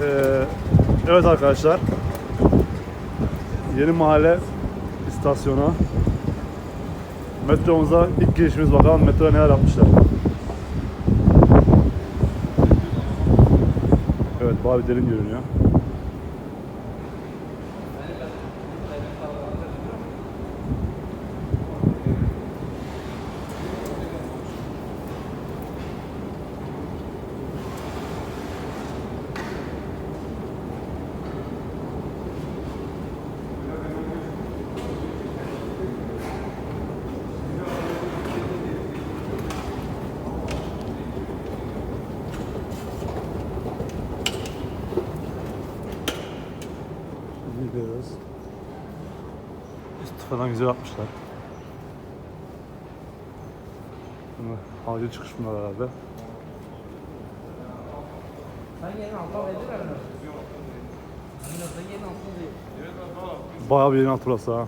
Ee, evet arkadaşlar. Yeni mahalle istasyonu. Metromuza ilk girişimiz bakalım metroya neler yapmışlar. Evet bayağı derin görünüyor. Gidiyoruz. Üstü falan güzel yapmışlar. Bunu acil çıkış bunlar herhalde. Bayağı bir yerin altı burası ha.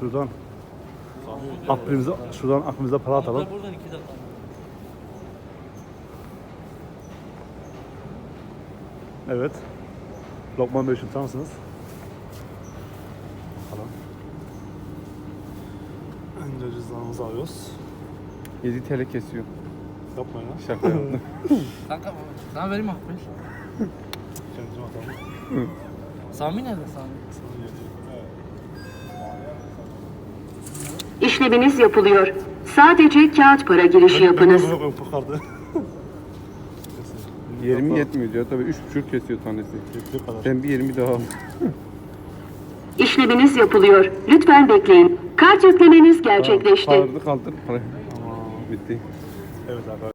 Şuradan aklımıza, şuradan aklımıza para atalım. Evet. Lokman Bey tutar mısınız? Falan. Önce cüzdanımızı alıyoruz. 7 TL kesiyor. Yapma ya. Şaka yaptım. Kanka sana vereyim Ahmet. Kendime atalım. Sami nerede Sami? İşleminiz yapılıyor. Sadece kağıt para girişi yapınız. Fukardı. 20 yetmiyor diyor. Tabii 3,5 kesiyor tanesi. Yettiği kadar. Sen bir 20 daha al. İşleminiz yapılıyor. Lütfen bekleyin. Kart yüklemeniz gerçekleşti. Kaldır kaldır. Bitti. Evet arkadaşlar.